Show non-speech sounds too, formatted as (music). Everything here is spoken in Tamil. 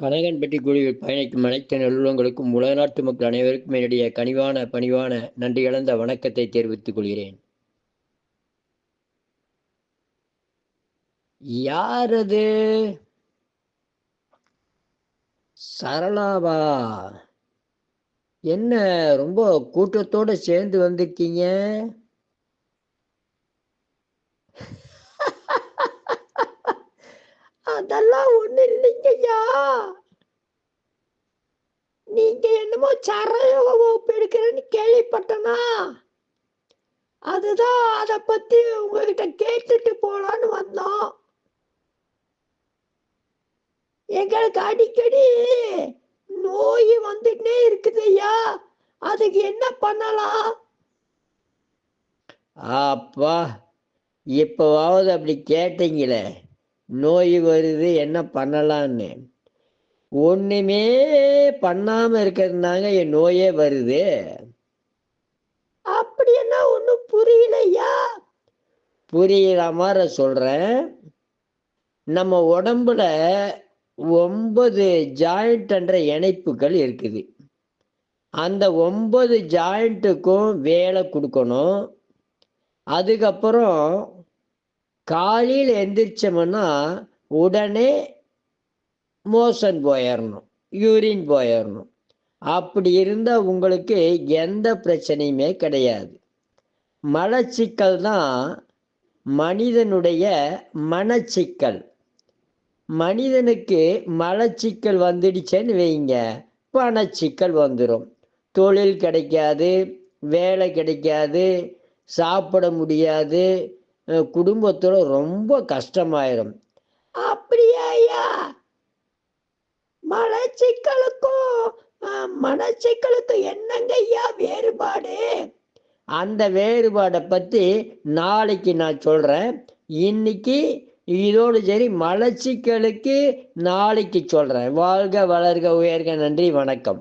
கனகன்பட்டி குழுவில் பயணிக்கும் அனைத்து நல்லுள்ளங்களுக்கும் உலக நாட்டு மக்கள் அனைவருக்கும் என்னுடைய கனிவான பணிவான நன்றி கலந்த வணக்கத்தை தெரிவித்துக் கொள்கிறேன். யாரது? சரளாவா? என்ன ரொம்ப கூட்டத்தோட சேர்ந்து வந்திருக்கீங்க? (laughs) அதெல்லாம் ஒண்ணு இல்லைங்க. நீங்க என்னமோ சரையோக வகுப்பு எடுக்கிறேன்னு கேள்விப்பட்டனா அதுதான் அதை பத்தி உங்ககிட்ட கேட்டுட்டு போலான்னு வந்தோம் எங்களுக்கு அடிக்கடி நோய் வந்துட்டே இருக்குது ஐயா அதுக்கு என்ன பண்ணலாம் அப்பா இப்போவாவது அப்படி கேட்டீங்களே நோய் வருது என்ன பண்ணலான்னு ஒண்ணுமே பண்ணாம இருக்கிறதுனாங்க என் நோயே வருது. அப்படி என்ன ஒண்ணும் புரியலையா? புரியுற மாதிரி சொல்றேன். நம்ம உடம்புல ஒன்பது ஜாயிண்ட் என்ற இணைப்புகள் இருக்குது. அந்த ஒன்பது ஜாயிண்ட்டுக்கும் வேலை கொடுக்கணும். அதுக்கப்புறம் காலையில் எந்திரிச்சோம்னா உடனே மோஷன் போயிடணும் யூரின் போயிடணும் அப்படி இருந்தால் உங்களுக்கு எந்த பிரச்சனையுமே கிடையாது. மலச்சிக்கல் தான் மனிதனுடைய மனச்சிக்கல். மனிதனுக்கு மலச்சிக்கல் வந்துடுச்சேன்னு வைங்க பணச்சிக்கல் வந்துடும் தொழில் கிடைக்காது வேலை கிடைக்காது சாப்பிட முடியாது குடும்பத்தில் ரொம்ப கஷ்டமாயிரும் அப்படியா ஐயா மலச்சிக்கலுக்கும் மனச்சிக்கலுக்கும் என்னங்க ஐயா வேறுபாடு? அந்த வேறுபாடை பற்றி நாளைக்கு நான் சொல்கிறேன் இன்னைக்கு இதோடு சரி மலச்சிக்கலுக்கு நாளைக்கு சொல்கிறேன் வாழ்க வளர்க உயர்க நன்றி வணக்கம்.